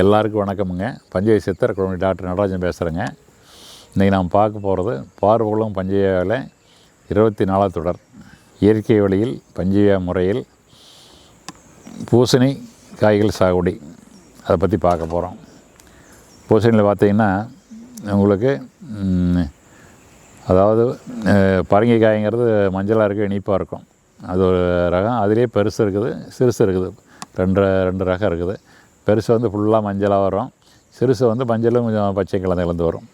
எல்லாருக்கும் வணக்கமுங்க. பஞ்சய சித்தர் குழந்தை டாக்டர் நடராஜன் பேசுகிறேங்க இன்றைக்கி நாம் பார்க்க போகிறது பார்வகுளம் பஞ்சயாவில் இருபத்தி நாலாவது தொடர். இயற்கை வழியில் பஞ்சய முறையில் பூசணி காய்கள் சாகுபடி. அதை பற்றி பார்க்க போகிறோம் பூசணியில் பார்த்தீங்கன்னா உங்களுக்கு அதாவது பரங்கிக்காய்ங்கிறது மஞ்சளாக இருக்கும் இனிப்பாக இருக்கும். அது ஒரு ரகம். அதிலே பெருசு இருக்குது சிறுசு இருக்குது. ரெண்டு ரெண்டு ரகம் இருக்குது. பெருசு வந்து ஃபுல்லாக மஞ்சளாக வரும். சிறுசு வந்து மஞ்சளும் கொஞ்சம் பச்சை கலந்து கலந்து வரும்.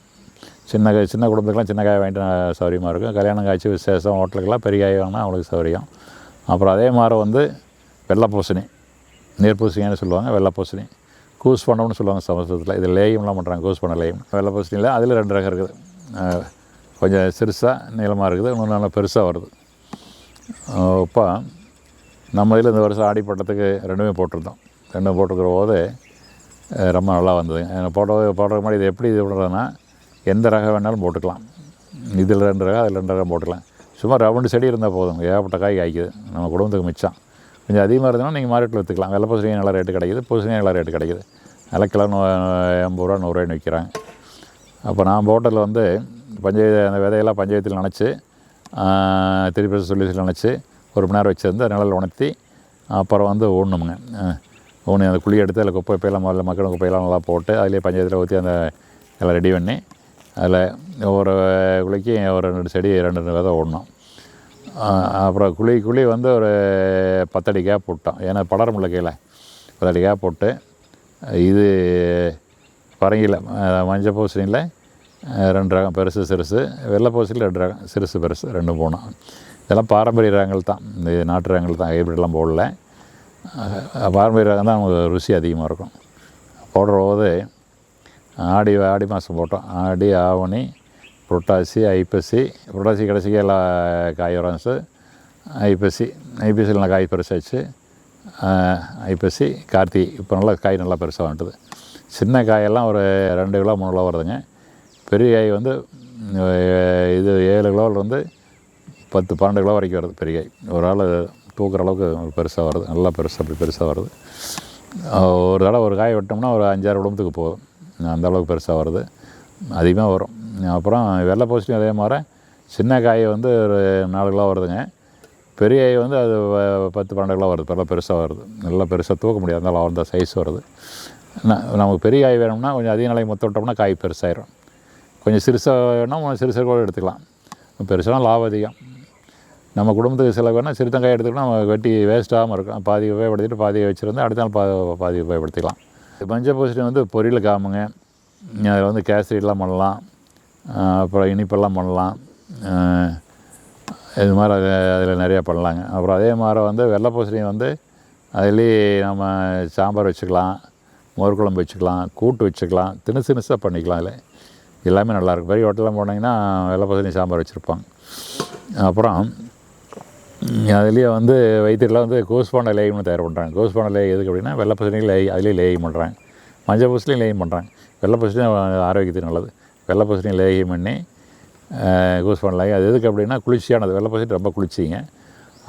சின்ன காய் சின்ன குடும்பத்துக்குலாம் சின்ன காய் வாங்கிட்டு சௌரியமாக இருக்கும். கல்யாணம் காய்ச்சி விசேஷம் ஹோட்டலுக்கெல்லாம் பெரிய காய் வாங்கினா அவங்களுக்கு சௌரியம். அப்புறம் அதே மாதிரி வந்து வெள்ளை பூசணி நீர் பூசணின்னு சொல்லுவாங்க வெள்ளை பூசணி. கூஸ் பண்ணோம்னு சொல்லுவாங்க சமஸ்கிருதத்தில். இது லேயம்லாம் பண்ணுறாங்க கூஸ் பண்ண லேயம். வெள்ளை பூசணியில் அதில் ரெண்டு ரகம் இருக்குது. கொஞ்சம் சிறுசாக நீளமாக இருக்குது இன்னும் நல்லா பெருசாக வருது. இப்போ நம்ம இதில் இந்த வருஷம் ஆடிப்பட்டத்துக்கு ரெண்டுமே போட்டிருந்தோம். ரெண்டும் போட்டுக்கிற போது ரொம்ப நல்லா வந்தது. அஹ், போட்ட போடுறதுக்கு முன்னாடி இது எப்படி இது பண்ணுறதுன்னா எந்த ரகம் வேணாலும் போட்டுக்கலாம். இதில் ரெண்டு ரகம் அதில் ரெண்டு ரகம் போட்டுக்கலாம். சும்மா ரவுண்டு செடி இருந்தால் போதும். ஏகப்பட்ட காய் காய்க்குது. நம்ம குடும்பத்துக்கு மிச்சம். கொஞ்சம் அதிகமாக இருந்ததுன்னா நீங்கள் மார்க்கெட்டில் விற்றுக்கலாம் வெள்ளை பூசணி நல்லா ரேட்டு கிடைக்குது. பூசணி நல்லா ரேட்டு கிடைக்குது. விலை கிலோ நூ எண்பது ரூபா நூறுரூவாய்னு விற்கிறாங்க. அப்போ நான் போட்டதில் வந்து பஞ்சாயத்து அந்த விதையெல்லாம் பஞ்சாயத்தில் நினச்சி திருப்பி சொல்லி நினச்சி ஒரு மணி நேரம் வச்சுருந்து நிழல் உணர்த்தி அப்புறம் வந்து ஊடணுமுங்க. ஒன்று அந்த குழி எடுத்து அதில் குப்பை குப்பையெல்லாம் முதல்ல மக்கள் குப்பையெல்லாம் நல்லா போட்டு அதிலே பஞ்சாயத்தில் ஊற்றி அந்த எல்லாம் ரெடி பண்ணி அதில் ஒரு குழிக்கு ஒரு ரெண்டு செடி ரெண்டு ரெண்டு விதை ஓடணும் அப்புறம் குழி குழி வந்து ஒரு பத்தடி கேப் விட்டோம். ஏன்னா படர முடியல கீழே. பத்தடி கேப் போட்டு இது பரங்கியில் மஞ்சள் பூசணியில் ரெண்டு ரகம் பெருசு சிறுசு வெள்ளை பூசணியில் ரெண்டு ரகம் சிறுசு பெருசு ரெண்டும் போனோம் இதெல்லாம் பாரம்பரிய ரகங்கள் தான். இந்த நாட்டு ரகங்கள் தான். ஹைப்ரிட்லாம் போடல. பாரம்பரிய ரகம் தான் நமக்கு ருசி அதிகமாக இருக்கும். போடுற போது ஆடி ஆடி மாதம் போட்டோம். ஆடி ஆவணி புரட்டாசி ஐப்பசி புரட்டாசி கடைசிக்கு எல்லா காய் வராச்சு ஐப்பசி ஐப்பசியில் நல்லா காய் பெருசாச்சு ஐப்பசி கார்த்திகை இப்போ நல்லா காய் நல்லா பெருசாக வந்துட்டுது சின்ன காயெல்லாம் ஒரு ரெண்டு கிலோ மூணு கிலோ வருதுங்க. பெரிய காய் வந்து இது ஏழு கிலோவில் வந்து பத்து பன்னெண்டு கிலோ வரைக்கும் வருது பெரிய காய். ஒரு ஆள் தூக்குற அளவுக்கு பெருசாக வருது. நல்லா பெருசாக அப்படி பெருசாக வருது. ஒரு தடவை ஒரு காய் விட்டோம்னா ஒரு அஞ்சாறு குடும்பத்துக்கு போதும். அந்த அளவுக்கு பெருசாக வருது. அதிகமாக வரும். அப்புறம் வெள்ளை பூசணி அதே மாதிரி. சின்ன காய் வந்து ஒரு நாலு கிலோ வருதுங்க. பெரிய காய் வந்து அது பத்து பன்னெண்டு கிலோ வருது. நல்லா பெருசாக வருது. நல்லா பெருசாக தூக்க முடியாது. அதனால் அந்த சைஸ் வருது. நமக்கு பெரிய காய் வேணும்னா கொஞ்சம் அதிக நிலை மொத்த விட்டோம்னா காய் பெருசாயிரும். கொஞ்சம் சிறுசாக வேணும் கொஞ்சம் சிறுசாக கூட எடுத்துக்கலாம். பெருசாக லாபம் அதிகம். நம்ம குடும்பத்துக்கு செலவு வேணால் சிறுத்தங்காய் எடுத்துக்கிட்டோம் நம்ம வெட்டி வேஸ்ட்டாகவும் இருக்கும் பாதி உபயோகப்படுத்திட்டு பாதியை வச்சுருந்து அடுத்த நாள் பா பாதி உபயோகப்படுத்திக்கலாம். பஞ்சபூசணி பூசணி வந்து பொரியல் காமுங்க. அதில் வந்து கேசரிலாம் பண்ணலாம். அப்புறம் இனிப்பெல்லாம் பண்ணலாம். இது மாதிரி அது அதில் நிறையா பண்ணலாங்க. அப்புறம் அதே மாதிரி வந்து வெள்ளை பூசணி வந்து அதுலேயே நம்ம சாம்பார் வச்சுக்கலாம் மோர் குழம்பு வச்சுக்கலாம் கூட்டு வச்சுக்கலாம் தினுசு தினுசாக பண்ணிக்கலாம் அதில். எல்லாமே நல்லாயிருக்கும் பெரிய ஹோட்டலில் போனீங்கன்னா வெள்ளை பூசணி சாம்பார் வச்சுருப்பாங்க. அப்புறம் அதுலேயே வந்து வைத்தியத்தில் வந்து கோஸ்பாண்ட லேயம்னு தயார் பண்ணுறாங்க கோஸ்பாண்ட லேய் எதுக்கு அப்படின்னா வெள்ளை பூசணிக்கு லேய் அதுலேயே லேயம் பண்ணுறாங்க மஞ்சள் பூசிலையும் லேயம் பண்ணுறாங்க வெள்ளை பூசணி ஆரோக்கியத்துக்கு நல்லது. வெள்ளை பூசணி லேயம் பண்ணி கோஸ்பாண்ட் லேயம் அது எதுக்கு அப்படின்னா குளிர்ச்சியானது. வெள்ளை பூசணி ரொம்ப குளிர்ச்சிங்க.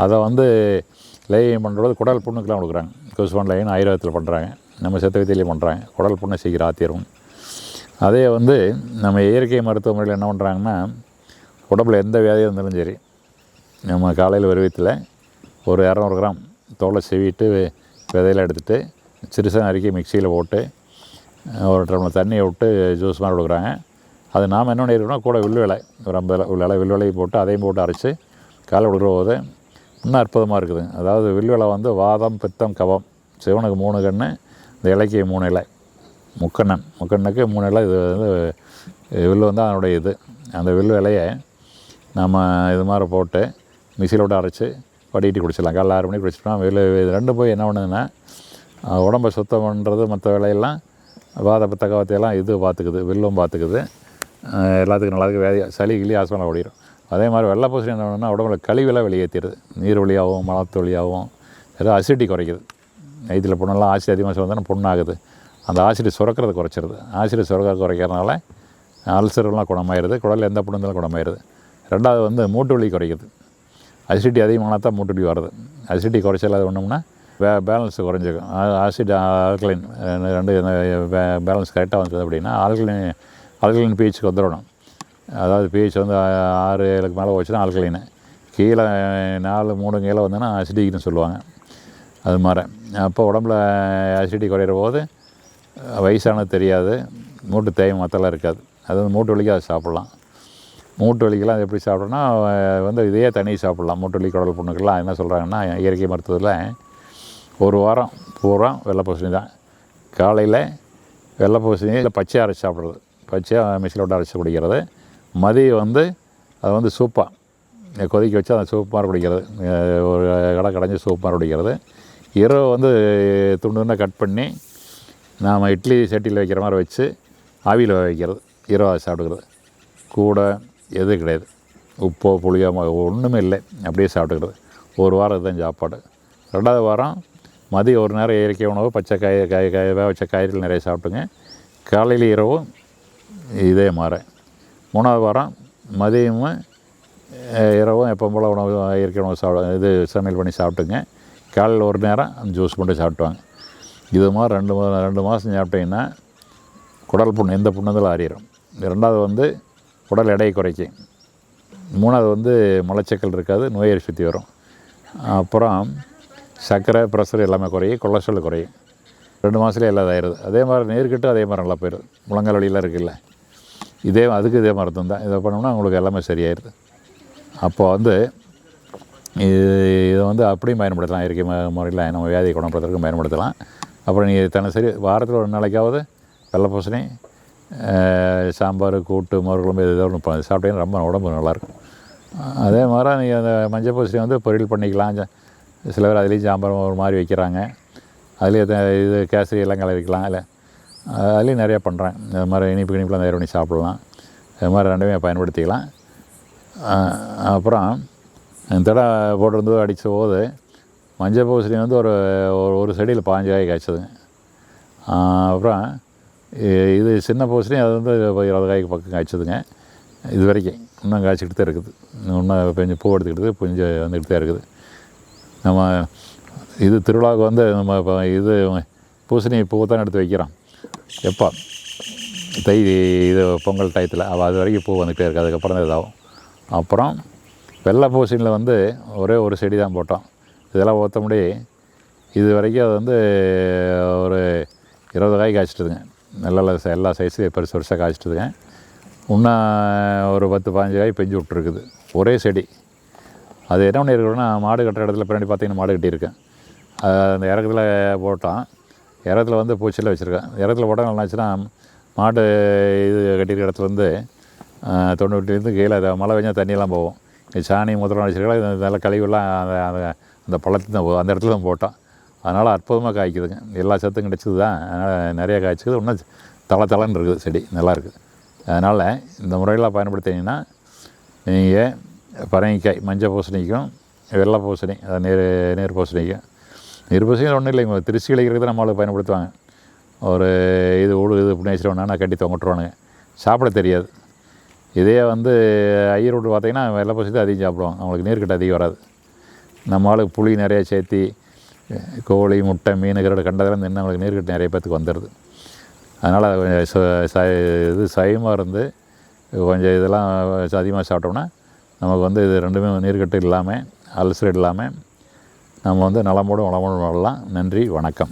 அதை வந்து லேயம் பண்ணுறது குடல் புண்ணுக்கெலாம் கொடுக்குறாங்க. கோஸ்பாண்ட் லேயம் ஆயுர்வேதத்தில் பண்ணுறாங்க நம்ம செத்த வைத்தியிலையும் பண்ணுறாங்க குடல் புண்ணை சீக்கிரம் ஆத்திரும் அதே வந்து நம்ம இயற்கை மருத்துவ முறையில் என்ன பண்ணுறாங்கன்னா உடம்புல எந்த வியாதியாக இருந்தாலும் சரி நம்ம காலையில் வருவத்தில் ஒரு இரநூறு கிராம் தோலை செவிட்டு விதையில எடுத்துட்டு சிறுசாக நறுக்கி மிக்சியில் போட்டு ஒரு டம்ளர் தண்ணியை விட்டு ஜூஸ் மாதிரி கொடுக்குறாங்க. அது நாம் என்ன பண்ணியிருக்கோம்னா கூட வில்லுவிலை ஒரு ஐம்பது வில்லுவிலை வில்லுவிலையும் போட்டு அதையும் போட்டு அரைச்சி காலை கொடுக்குற போது இன்னும் அற்புதமாக இருக்குது. அதாவது வில்லுவிலை வந்து வாதம் பித்தம் கவம் சிவனுக்கு மூணு கன்று இந்த இலைக்கு மூணு இலை முக்கண்ணன். முக்கண்ணுக்கு மூணு இலை இது வந்து வில்லு வந்து அதனுடைய இது. அந்த வில்லு இலையை நம்ம இது மாதிரி போட்டு மிக்சியில் விட்டு அரைச்சி வடிகட்டி குடிச்சிடலாம். காலைல ஆறு மணிக்கு குடிச்சிட்டோம் வெளில இது ரெண்டும் போய் என்ன பண்ணுதுன்னா உடம்பை சுத்தம் பண்ணுறது மற்ற வேலையெல்லாம் வாத தகவத்தையெல்லாம் இது பார்த்துக்குது வில்லும் பார்த்துக்குது. எல்லாத்துக்கும் நல்லதுக்கு வேதி சளி கிளி ஆசனம் ஓடிடும் அதே மாதிரி வெள்ளை பூசணி என்ன பண்ணுன்னா உடம்புல கழிவெல்லாம் வெளியேற்றிடுது நீர் வழியாகவும் மலத்து வழியாகவும் ஏதோ அசிடி குறைக்குது. நைத்தில் புண்ணெல்லாம் ஆசிட் அதிகமாக சுரந்தாலும் புண்ணாகுது. அந்த ஆசிட் சுரக்கிறது குறைச்சிருது. ஆசிட் சுரக்கிறது குறைக்கிறதுனால அல்சர்லாம் குணமாயிருது. குடலில் எந்த புண்ணு இருந்தாலும் குணமாயிருது. ரெண்டாவது வந்து மூட்டு வலி குறைக்குது. அசிடிட்டி அதிகமானால் தான் மூட்டுடி வருது அசிடிட்டி குறைச்சல் அது ஒன்றும்னா பே பேலன்ஸ் குறைஞ்சிக்கும். ஆசிட் ஆல்கலைன் ரெண்டு பேலன்ஸ் கரெக்டாக வந்தது அப்படின்னா ஆல்கலைன் ஆல்கலைன் பிஹெச்சுக்கு வந்துடணும். அதாவது பிஹெச் வந்து ஆறு ஏழுக்கு மேலே போச்சுன்னா ஆல்கலைனு கீழே நாலு மூணு கீழே வந்தோன்னா அசிடிக்குன்னு சொல்லுவாங்க. அது மாதிரி. அப்போ உடம்புல அசிடி குறையிற போது வயசானது தெரியாது. மூட்டு தேய்மை மத்தெல்லாம் இருக்காது. அது வந்து மூட்டு வலிக்கு அதை சாப்பிட்லாம். மூட்டு வலிக்கெல்லாம் அது எப்படி சாப்பிட்றோன்னா வந்து இதையே தனி சாப்பிட்லாம். மூட்டு வலி குடல் புண்ணுக்கெல்லாம் என்ன சொல்கிறாங்கன்னா இயற்கை மருத்துவத்தில் ஒரு வாரம் பூரா வெள்ளை பூசணி தான். காலையில் வெள்ளை பூசணி இல்லை பச்சையாக அரைச்சி சாப்பிட்றது. பச்சையாக மிஷினில் விட்டு அரைச்சி குடிக்கிறது. மதியம் வந்து அது வந்து சூப்பாக கொதிக்க வச்சு அந்த சூப் மாதிரி குடிக்கிறது ஒரு கடை கடைஞ்சி சூப் மாதிரி குடிக்கிறது. இரவு வந்து துண்டு துண்டாக கட் பண்ணி நாம் இட்லி சட்டியில் வைக்கிற மாதிரி வச்சு ஆவியில் வைக்கிறது. இரவு அதை சாப்பிட்டுக்கிறது. கூட எதுவும் கிடையாது. உப்போ புளியோ ஒன்றுமே இல்லை. அப்படியே சாப்பிட்டுக்கிறது. ஒரு வாரம் இதுதான் சாப்பாடு. ரெண்டாவது வாரம் மதியம் ஒரு நேரம் இயற்கை உணவு பச்சை காய் காய் காய் வேக வச்ச காய்கறிகள் நிறைய சாப்பிட்டுங்க. காலையில் இரவும் இதே மாற மூணாவது வாரம் மதியமும் இரவும் எப்போ போல் உணவு இயற்கை உணவு சாப்பிட இது சமையல் பண்ணி சாப்பிட்டுங்க. காலையில் ஒரு நேரம் அந்த ஜூஸ் பண்ணி சாப்பிட்டுவாங்க. இது மாதிரி ரெண்டு ரெண்டு மாதம் சாப்பிட்டீங்கன்னா குடல் புண்ணு எந்த புண்ணுந்தாலும் ஆறிடும் ரெண்டாவது வந்து உடல் எடையை குறைக்கும். மூணாவது வந்து மலச்சிக்கல் இருக்காது நோய் சுற்றி வரும். அப்புறம் சர்க்கரை ப்ரெஷர் எல்லாமே குறையும் கொலஸ்ட்ரால் குறையும். ரெண்டு மாதத்துலேயே எல்லாம் இதாயிருது. அதே மாதிரி நீர்க்கிட்டும் அதே மாதிரி நல்லா போயிடுது. முழங்கால் வழியெலாம் இருக்குல்ல. இதே அதுக்கு இதே மருத்துவம் தான். இதை பண்ணோம்னா உங்களுக்கு எல்லாமே சரியாயிருது. அப்போ வந்து இது இதை வந்து அப்படியும் பயன்படுத்தலாம். இயற்கை முறையில் நம்ம வியாதியை குணப்படுத்துறதுக்கும் பயன்படுத்தலாம். அப்புறம் நீங்கள் தினசரி வாரத்தில் ஒரு நாளைக்காவது வெள்ளை பூசணி சாம்பார் கூட்டு மோர்குழம்பு எது ஏதோ ஒன்று சாப்பிட்டீங்கன்னா ரொம்ப உடம்பு நல்லாயிருக்கும். அதே மாதிரி நீங்கள் அந்த மஞ்சள் பூசணி வந்து பொரியல் பண்ணிக்கலாம். சில பேர் அதுலேயும் சாம்பார் ஒரு மாதிரி வைக்கிறாங்க. அதுலேயும் த- இது கேசரி எல்லாம் கலரிக்கலாம் இல்லை அதுலேயும் நிறையா பண்ணுறேன். இந்த மாதிரி இனிப்பு இனிப்புலாம் தயார் பண்ணி சாப்பிடலாம். இது மாதிரி ரெண்டுமே பயன்படுத்திக்கலாம். அப்புறம் இந்த தடவை போட்டிருந்து அடித்த போது மஞ்சள் பூசணி வந்து ஒரு ஒரு- ஒரு செடியில் பாஞ்சு காய் காய்ச்சதுங்க. அப்புறம் இது சின்ன பூசணி அது வந்து இருபது காய்க்கு பக்கம் காய்ச்சதுங்க இது வரைக்கும் இன்னும் காய்ச்சிக்கிட்டு தான் இருக்குது இன்னும் கொஞ்சம் பூ எடுத்துக்கிட்டு கொஞ்சம் வந்துக்கிட்டு தான் இருக்குது நம்ம இது திருவிழாவுக்கு வந்து நம்ம இப்போ இது பூசணி பூ தான் எடுத்து வைக்கிறோம் எப்போ தை இது பொங்கல் டயத்தில் அவள் அது வரைக்கும் பூ வந்துக்கிட்டே இருக்குது அதுக்கப்புறம் தான் இதாகும் அப்புறம் வெள்ளை பூசணியில் வந்து ஒரே ஒரு செடி தான் போட்டோம் இதெல்லாம் ஊற்ற முடி இது வரைக்கும் அது வந்து ஒரு இருபது காய் காய்ச்சிட்டுதுங்க நல்ல எல்லா சைஸும் பெருசு பெருசாக காய்ச்சிட்டுருக்கேன் இன்னும் ஒரு பத்து பதினஞ்சு காய் பெஞ்சு விட்ருக்குது ஒரே செடி. அது என்ன பண்ணியிருக்கிறோன்னா மாடு கட்டுற இடத்துல பின்னாடி பார்த்தீங்கன்னா மாடு கட்டியிருக்கேன். அந்த இறக்கத்தில் போட்டோம் இறத்துல வந்து பூச்சியில் வச்சுருக்கேன். இறத்துல போட்டால் என்னாச்சுன்னா மாடு இது கட்டியிருக்க இடத்துல வந்து தொண்ணூற்றிலேருந்து கீழே மழை பெஞ்சால் தண்ணியெல்லாம் போகும். சாணி முதலாம் வச்சுருக்கலாம் இது நல்ல கழிவுலாம் அந்த அந்த அந்த தான் போகும் அந்த இடத்துல தான் போட்டோம் அதனால் அற்புதமாக காய்க்குதுங்க. எல்லா சத்தும் கிடச்சிது தான் அதனால் நிறையா காய்ச்சிக்குது இன்னும் தலை தலைன்னு இருக்குது செடி. நல்லாயிருக்கு அதனால் இந்த முறையெல்லாம் பயன்படுத்தினீங்கன்னா நீங்கள் பரங்கிக்காய் மஞ்சள் பூசணிக்கும் வெள்ளை பூசணி அதாவது நீர் நீர் பூசணிக்கும். நீர் பூசணி ஒன்றும் இல்லைங்க. திருச்சி கிடைக்கிறது நம்மளுக்கு பயன்படுத்துவாங்க. ஒரு இது உழு இது புண்ணேஸ்வரம் கட்டி தொங்கட்டுருவானுங்க. சாப்பிட தெரியாது. இதே வந்து ஐயர் வீட்டு பார்த்தீங்கன்னா வெள்ளை பூசணி தான் அதிகம் சாப்பிடுவாங்க. அவங்களுக்கு நீர்க்கட்டு அதிகம் வராது. நம்ம ஆளுக்கு புளி நிறையா சேர்த்தி கோழி முட்டை மீன் கருடு கண்டதெல்லாம் தின்னு நம்மளுக்கு நீர்க்கட்டு நிறைய பேத்துக்கு வந்துடுது. அதனால் கொஞ்சம் ச- ச- இது சைமாக இருந்து கொஞ்சம் இதெல்லாம் அதிகமாக சாப்பிட்டோம்னா நமக்கு வந்து இது ரெண்டுமே நீர்க்கட்டு இல்லாமல் அல்சர் இல்லாமல் நம்ம வந்து நலமோடும் வளமோடும் வாழலாம். நன்றி வணக்கம்.